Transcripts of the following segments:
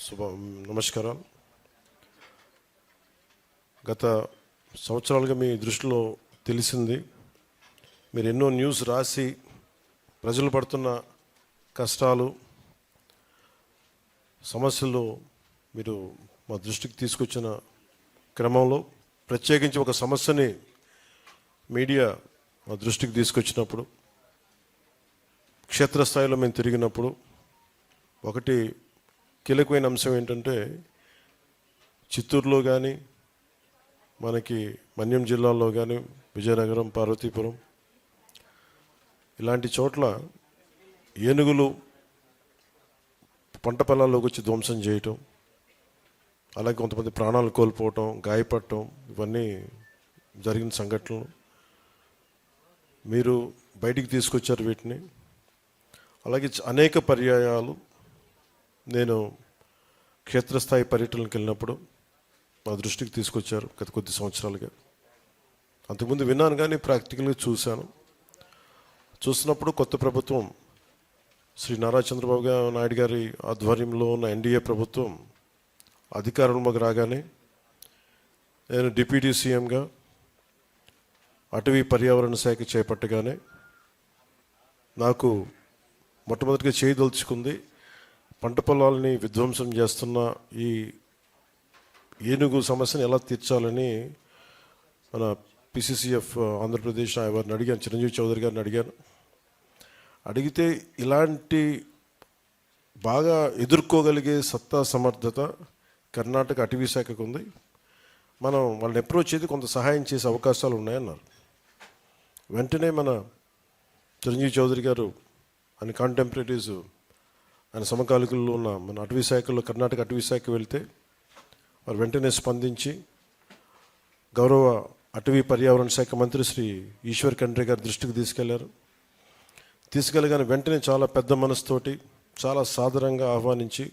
శుభ నమస్కారం. గత సంవత్సరాలుగా మీ దృష్టిలో తెలిసింది మీరు ఎన్నో న్యూస్ రాసి ప్రజలు పడుతున్న కష్టాలు సమస్యలు మీరు మా దృష్టికి తీసుకొచ్చిన క్రమంలో ప్రత్యేకించి ఒక సమస్యని మీడియా మా దృష్టికి తీసుకొచ్చినప్పుడు క్షేత్రస్థాయిలో మేము తిరిగినప్పుడు ఒకటి కీలకమైన అంశం ఏంటంటే చిత్తూరులో కానీ మనకి మన్యం జిల్లాలో కానీ విజయనగరం పార్వతీపురం ఇలాంటి చోట్ల ఏనుగులు పంట పొలాల్లోకి వచ్చి ధ్వంసం చేయటం అలాగే కొంతమంది ప్రాణాలు కోల్పోవటం గాయపడటం ఇవన్నీ జరిగిన సంఘటనలు. మీరు బయటికి తీసుకొచ్చారు వీటిని. అలాగే అనేక పర్యాయాలు నేను క్షేత్రస్థాయి పర్యటనలకు వెళ్ళినప్పుడు మా దృష్టికి తీసుకొచ్చారు గత కొద్ది సంవత్సరాలుగా. అంతకుముందు విన్నాను కానీ ప్రాక్టికల్గా చూశాను. చూసినప్పుడు కొత్త ప్రభుత్వం శ్రీ నారా చంద్రబాబు నాయుడు గారి ఆధ్వర్యంలో ఉన్న ఎన్డీఏ ప్రభుత్వం అధికారంలోకి రాగానే నేను డిప్యూటీ సీఎంగా అటవీ పర్యావరణ శాఖ చేపట్టగానే నాకు మొట్టమొదటిగా చేయదలుచుకుంది పంట పొలాలని విధ్వంసం చేస్తున్న ఈ ఏనుగు సమస్యను ఎలా తీర్చాలని మన పిసిసిఎఫ్ ఆంధ్రప్రదేశ్ వారిని అడిగాను చిరంజీవి చౌదరి గారిని అడిగాను. అడిగితే ఇలాంటి బాగా ఎదుర్కోగలిగే సత్తా సమర్థత కర్ణాటక అటవీ శాఖకు ఉంది. మనం వాళ్ళని అప్రోచ్ చేసి కొంత సహాయం చేసే అవకాశాలు ఉన్నాయన్నారు. వెంటనే మన చిరంజీవి చౌదరి గారు అని కాంటెంపరీస్ ఆయన సమకాలికల్లో ఉన్న మన అటవీ శాఖలో కర్ణాటక అటవీ శాఖ వెళ్తే వారు వెంటనే స్పందించి గౌరవ అటవీ పర్యావరణ శాఖ మంత్రి శ్రీ ఈశ్వర్ ఖండ్రే గారి దృష్టికి తీసుకెళ్ళారు. తీసుకెళ్ళగానే వెంటనే చాలా పెద్ద మనసుతోటి చాలా సాదరంగా ఆహ్వానించి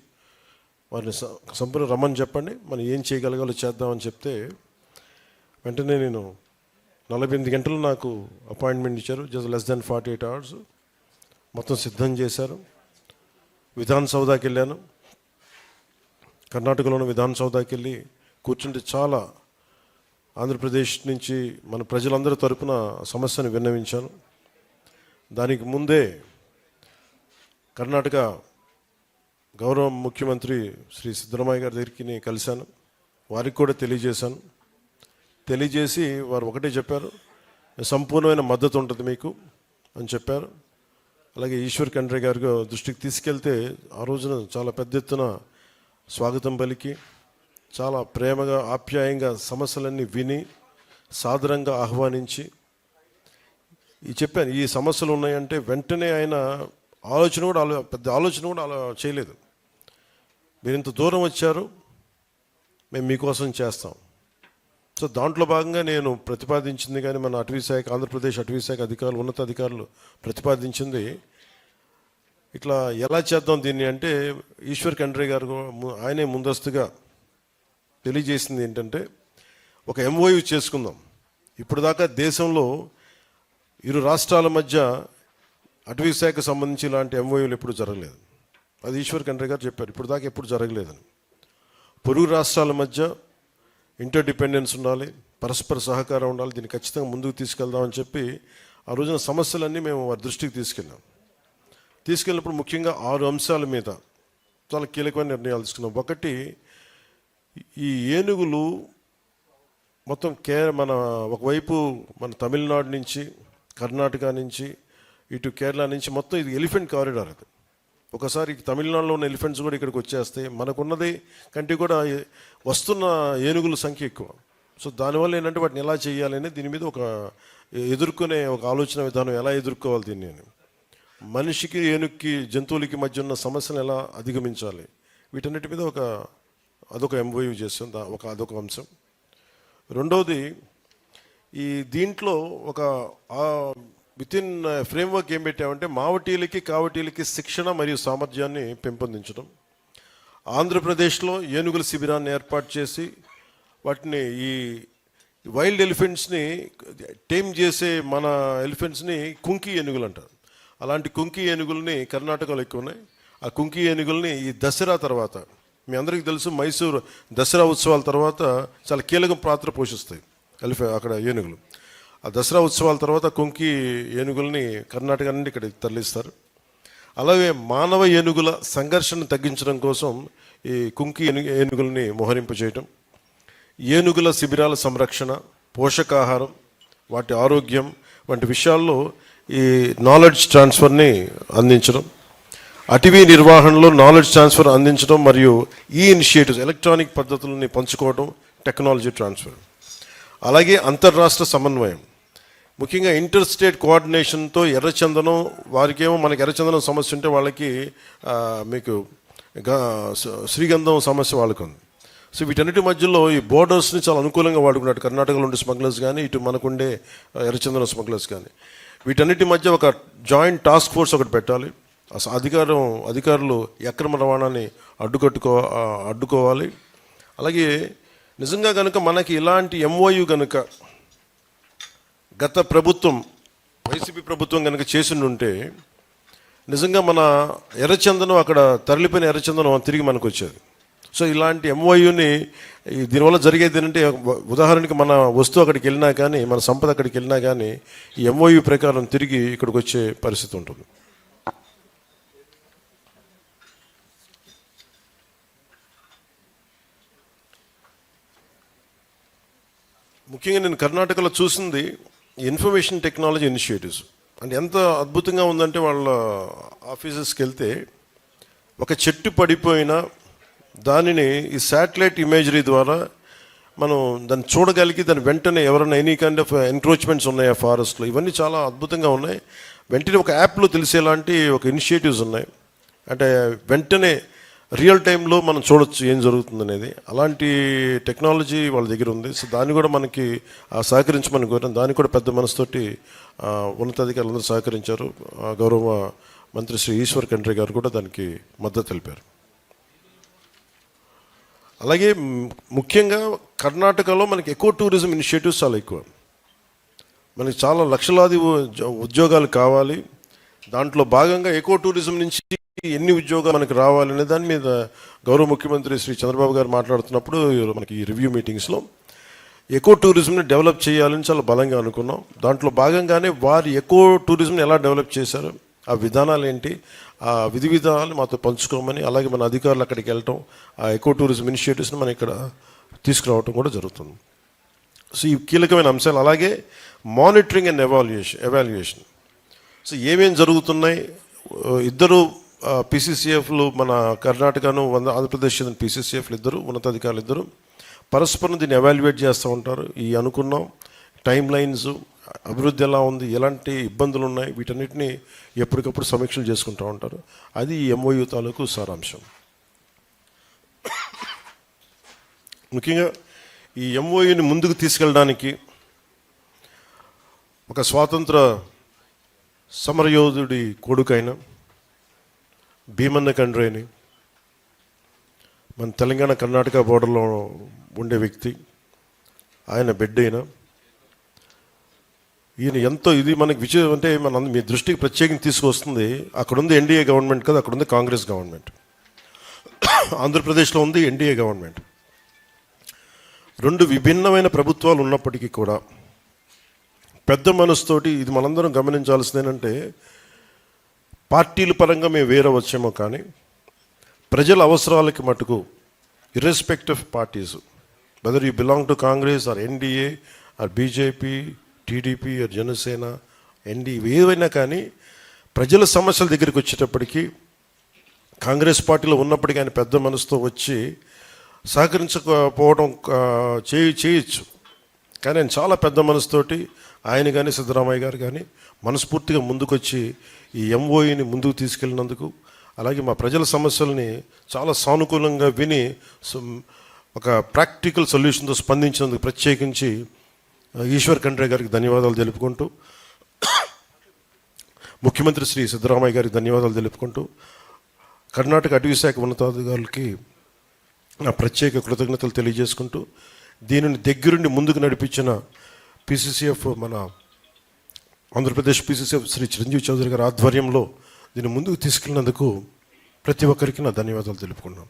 వారిని సంపూర్ణ రమ్మని చెప్పండి మనం ఏం చేయగలగాలో చేద్దామని చెప్తే వెంటనే నేను నలభై ఎనిమిది గంటలు నాకు అపాయింట్మెంట్ ఇచ్చారు. Just less than forty eight hours. మొత్తం సిద్ధం చేశారు. విధాన్ సౌదాకి వెళ్ళాను కర్ణాటకలోని విధాన్ సౌదాకి వెళ్ళి కూర్చుంటే చాలా ఆంధ్రప్రదేశ్ నుంచి మన ప్రజలందరి తరపున సమస్యను విన్నవించాను. దానికి ముందే కర్ణాటక గౌరవ ముఖ్యమంత్రి శ్రీ సిద్ధరామయ్య గారి దగ్గరికి నేను కలిశాను. వారికి కూడా తెలియజేశాను. తెలియజేసి వారు ఒకటే చెప్పారు సంపూర్ణమైన మద్దతు ఉంటుంది మీకు అని చెప్పారు. అలాగే ఈశ్వర్ కండ్రే గారి దృష్టికి తీసుకెళ్తే ఆ రోజున చాలా పెద్ద ఎత్తున స్వాగతం పలికి చాలా ప్రేమగా ఆప్యాయంగా సమస్యలన్నీ విని సాదరంగా ఆహ్వానించి ఈ చెప్పాను ఈ సమస్యలు ఉన్నాయంటే వెంటనే ఆయన ఆలోచన కూడా ఆలో పెద్ద ఆలోచన కూడా అలా చేయలేదు. మీరు ఇంత దూరం వచ్చారు మేము మీకోసం చేస్తాం. సో దాంట్లో భాగంగా నేను ప్రతిపాదించింది కానీ మన అటవీ శాఖ ఆంధ్రప్రదేశ్ అటవీ శాఖ అధికారులు ఉన్నత అధికారులు ప్రతిపాదించింది ఇట్లా ఎలా చేద్దాం దీన్ని అంటే ఈశ్వర్ ఖండ్రే గారు ఆయనే ముందస్తుగా తెలియజేసింది ఏంటంటే ఒక ఎంఓయూ చేసుకుందాం. ఇప్పుడు దాకా దేశంలో ఇరు రాష్ట్రాల మధ్య అటవీ శాఖకు సంబంధించి ఇలాంటి ఎంఓయూలు ఎప్పుడు జరగలేదు. అది ఈశ్వర్ ఖండ్రే గారు చెప్పారు. ఇప్పుడు దాకా ఎప్పుడు జరగలేదని. పొరుగు రాష్ట్రాల మధ్య ఇంటర్ డిపెండెన్స్ ఉండాలి పరస్పర సహకారం ఉండాలి దీన్ని ఖచ్చితంగా ముందుకు తీసుకెళ్దామని చెప్పి ఆ రోజున సమస్యలన్నీ మేము వారి దృష్టికి తీసుకెళ్ళాం. తీసుకెళ్ళినప్పుడు ముఖ్యంగా ఆరు అంశాల మీద చాలా కీలకమైన నిర్ణయాలు తీసుకున్నాం. ఒకటి ఈ ఏనుగులు మొత్తం కే మన ఒకవైపు మన తమిళనాడు నుంచి కర్ణాటక నుంచి ఇటు కేరళ నుంచి మొత్తం ఇది ఎలిఫెంట్ కారిడార్ అది. ఒకసారి తమిళనాడులో ఉన్న ఎలిఫెంట్స్ కూడా ఇక్కడికి వచ్చేస్తాయి మనకున్నది కంటే కూడా వస్తున్న ఏనుగుల సంఖ్య ఎక్కువ. సో దానివల్ల ఏంటంటే వాటిని ఎలా చేయాలని దీని మీద ఒక ఎదుర్కొనే ఒక ఆలోచన విధానం ఎలా ఎదుర్కోవాలి దీన్ని అని. మనిషికి ఏనుగుకి జంతువులకి మధ్య ఉన్న సమస్యను ఎలా అధిగమించాలి? వీటన్నిటి మీద ఒక అదొక ఎంఓయూ చేస్తాం దా- ఒక అదొక అంశం. రెండవది ఈ దీంట్లో ఒక విత్ ఇన్ ఫ్రేమ్వర్క్ ఏం పెట్టామంటే మావటీలకి కావటీలకి శిక్షణ మరియు సామర్థ్యాన్ని పెంపొందించడం. ఆంధ్రప్రదేశ్లో ఏనుగుల శిబిరాన్ని ఏర్పాటు చేసి వాటిని ఈ వైల్డ్ ఎలిఫెంట్స్ని టేమ్ చేసే మన ఎలిఫెంట్స్ని కుంకి ఏనుగులు అంటారు. అలాంటి కుంకి ఏనుగుల్ని కర్ణాటకలో ఎక్కువ ఉన్నాయి. ఆ కుంకి ఏనుగుల్ని ఈ దసరా తర్వాత మీ అందరికీ తెలుసు మైసూరు దసరా ఉత్సవాల తర్వాత చాలా కీలక పాత్ర పోషిస్తాయి ఎలిఫె అక్కడ ఏనుగులు. ఆ దసరా ఉత్సవాల తర్వాత కుంకి ఏనుగుల్ని కర్ణాటక నుండి ఇక్కడ తరలిస్తారు. అలాగే మానవ ఏనుగుల సంఘర్షణ తగ్గించడం కోసం ఈ కుంకి ఏనుగు ఏనుగుల్ని మోహరింప చేయటం ఏనుగుల శిబిరాల సంరక్షణ పోషకాహారం వాటి ఆరోగ్యం వంటి విషయాల్లో ఈ నాలెడ్జ్ ట్రాన్స్ఫర్ని అందించడం అటవీ నిర్వహణలో నాలెడ్జ్ ట్రాన్స్ఫర్ అందించడం మరియు ఈ ఇనిషియేటివ్స్ ఎలక్ట్రానిక్ పద్ధతులని పంచుకోవడం టెక్నాలజీ ట్రాన్స్ఫర్. అలాగే అంతర్రాష్ట్ర సమన్వయం. ముఖ్యంగా ఇంటర్ స్టేట్ కోఆర్డినేషన్తో ఎర్రచందనం వారికేమో మనకి ఎర్రచందనం సమస్య ఉంటే వాళ్ళకి మీకు శ్రీగంధం సమస్య వాళ్ళకు ఉంది సో వీటన్నిటి మధ్యలో ఈ బోర్డర్స్ని చాలా అనుకూలంగా వాడుకున్నాడు కర్ణాటకలో ఉండే స్మగ్లర్స్ కానీ ఇటు మనకుండే ఎర్రచందనం స్మగ్లర్స్ కానీ వీటన్నిటి మధ్య ఒక జాయింట్ టాస్క్ ఫోర్స్ ఒకటి పెట్టాలి. అసలు అధికారం అధికారులు ఈ అక్రమ రవాణాని అడ్డుకట్టుకో అడ్డుకోవాలి. అలాగే నిజంగా కనుక మనకి ఇలాంటి ఎంఓయు కనుక గత ప్రభుత్వం వైసీపీ ప్రభుత్వం కనుక చేసిండుంటే నిజంగా మన ఎర్రచందనం అక్కడ తరలిపోయిన ఎర్రచందనం తిరిగి మనకు వచ్చేది సో ఇలాంటి ఎంఓయూని దీనివల్ల జరిగేది ఏంటంటే ఉదాహరణకి మన వస్తువు అక్కడికి వెళ్ళినా కానీ మన సంపద అక్కడికి వెళ్ళినా కానీ ఈ ఎంఓయూ ప్రకారం తిరిగి ఇక్కడికి వచ్చే పరిస్థితి ఉంటుంది. ముఖ్యంగా నేను కర్ణాటకలో చూసింది ఇన్ఫర్మేషన్ టెక్నాలజీ ఇనిషియేటివ్స్. అంటే ఎంత అద్భుతంగా ఉందంటే వాళ్ళ ఆఫీసెస్కి వెళ్తే ఒక చెట్టు పడిపోయినా దానిని ఈ శాటిలైట్ ఇమేజరీ ద్వారా మనం దాన్ని చూడగలిగి దాని వెంటనే ఎవరైనా ఎనీ కైండ్ ఆఫ్ ఎంక్రోచ్మెంట్స్ ఉన్నాయా ఫారెస్ట్లో? ఇవన్నీ చాలా అద్భుతంగా ఉన్నాయి. వెంటనే ఒక యాప్లో తెలిసేలాంటి ఒక ఇనిషియేటివ్స్ ఉన్నాయి. అంటే వెంటనే రియల్ టైంలో మనం చూడొచ్చు ఏం జరుగుతుంది అనేది అలాంటి టెక్నాలజీ వాళ్ళ దగ్గర ఉంది. సో దాన్ని కూడా మనకి ఆ, సహకరించమని కోరాం. దానికి కూడా పెద్ద మనసుతోటి ఉన్నతాధికారులందరూ సహకరించారు. గౌరవ మంత్రి శ్రీ ఈశ్వర్ కండ్రి గారు కూడా దానికి మద్దతు తెలిపారు. అలాగే ముఖ్యంగా కర్ణాటకలో మనకి ఎక్కువ టూరిజం ఇనిషియేటివ్స్ చాలా ఎక్కువ. మనకి చాలా లక్షలాది ఉద్యోగాలు కావాలి. దాంట్లో భాగంగా ఎక్కువ టూరిజం నుంచి ఎన్ని ఉద్యోగాలు మనకి రావాలనే దాని మీద గౌరవ ముఖ్యమంత్రి శ్రీ చంద్రబాబు గారు మాట్లాడుతున్నప్పుడు మనకి ఈ రివ్యూ మీటింగ్స్లో ఎక్కువ టూరిజంని డెవలప్ చేయాలని చాలా బలంగా అనుకున్నాం. దాంట్లో భాగంగానే వారు ఎక్కువ టూరిజంని ఎలా డెవలప్ చేశారు ఆ విధానాలు ఏంటి ఆ విధి విధానాలు మాతో పంచుకోమని అలాగే మన అధికారులు అక్కడికి వెళ్ళటం ఆ ఎక్కువ టూరిజం ఇనిషియేటివ్స్ని మనం ఇక్కడ తీసుకురావటం కూడా జరుగుతుంది. సో ఈ కీలకమైన అంశాలు అలాగే monitoring and evaluation evaluation. So ఏమేం జరుగుతున్నాయి ఇద్దరు పిసిసిఎఫ్లు మన కర్ణాటకను వంద ఆంధ్రప్రదేశ్ చెందిన పిసిసిఎఫ్లు ఇద్దరు ఉన్నతాధికారులు ఇద్దరు. పరస్పరం దీన్ని ఎవాల్యుయేట్ చేస్తూ ఉంటారు. ఈ అనుకున్నాం. టైం లైన్స్ అభివృద్ధి ఎలా ఉంది ఎలాంటి ఇబ్బందులు ఉన్నాయి వీటన్నిటిని ఎప్పటికప్పుడు సమీక్షలు చేసుకుంటూ ఉంటారు. అది ఎంఓయు తాలూకు సారాంశం. ముఖ్యంగా ఈ ఎంఓయూని ముందుకు తీసుకెళ్ళడానికి ఒక స్వాతంత్ర సమరయోధుడి కొడుకైన భీమన్న కండ్రేని. మన తెలంగాణ కర్ణాటక బోర్డర్లో ఉండే వ్యక్తి. ఆయన బిడ్డ అయినా ఈయన ఎంతో ఇది మనకి విజయం అంటే మన మీ దృష్టికి ప్రత్యేకంగా తీసుకొస్తుంది. అక్కడ ఉంది ఎన్డీఏ గవర్నమెంట్ కదా అక్కడ ఉంది కాంగ్రెస్ గవర్నమెంట్. ఆంధ్రప్రదేశ్లో ఉంది ఎన్డీఏ గవర్నమెంట్. రెండు విభిన్నమైన ప్రభుత్వాలు ఉన్నప్పటికీ కూడా పెద్ద మనసుతోటి ఇది మనందరం గమనించాల్సింది ఏంటంటే పార్టీల పరంగా మేము వేరే వచ్చామో కానీ ప్రజల అవసరాలకి మటుకు irrespect of parties whether you belong to Congress or NDA or BJP TDP or Janasena ND ఏవైనా కానీ ప్రజల సమస్యల దగ్గరికి వచ్చేటప్పటికీ కాంగ్రెస్ పార్టీలో ఉన్నప్పటికీ ఆయన పెద్ద మనసుతో వచ్చి సహకరించకపోవడం చేయి చేయొచ్చు. కానీ ఆయన చాలా పెద్ద మనసుతోటి ఆయన కానీ సిద్ధరామయ్య గారు కానీ మనస్ఫూర్తిగా ముందుకొచ్చి ఈ ఎంఓఈని ముందుకు తీసుకెళ్ళినందుకు అలాగే మా ప్రజల సమస్యల్ని చాలా సానుకూలంగా విని ఒక ప్రాక్టికల్ సొల్యూషన్తో స్పందించినందుకు ప్రత్యేకించి ఈశ్వర్ ఖండ్రే గారికి ధన్యవాదాలు తెలుపుకుంటూ ముఖ్యమంత్రి శ్రీ సిద్ధరామయ్య గారికి ధన్యవాదాలు తెలుపుకుంటూ కర్ణాటక అటవీ శాఖ ఉన్నతాధికారులకి నా ప్రత్యేక కృతజ్ఞతలు తెలియజేసుకుంటూ దీనిని దగ్గరుండి ముందుకు నడిపించిన పిసిసిఎఫ్ మన ఆంధ్రప్రదేశ్ పిసిసిఎఫ్ శ్రీ చిరంజీవి చౌదరి గారి ఆధ్వర్యంలో దీన్ని ముందుకు తీసుకెళ్ళినందుకు ప్రతి ఒక్కరికి నా ధన్యవాదాలు తెలుపుకున్నాను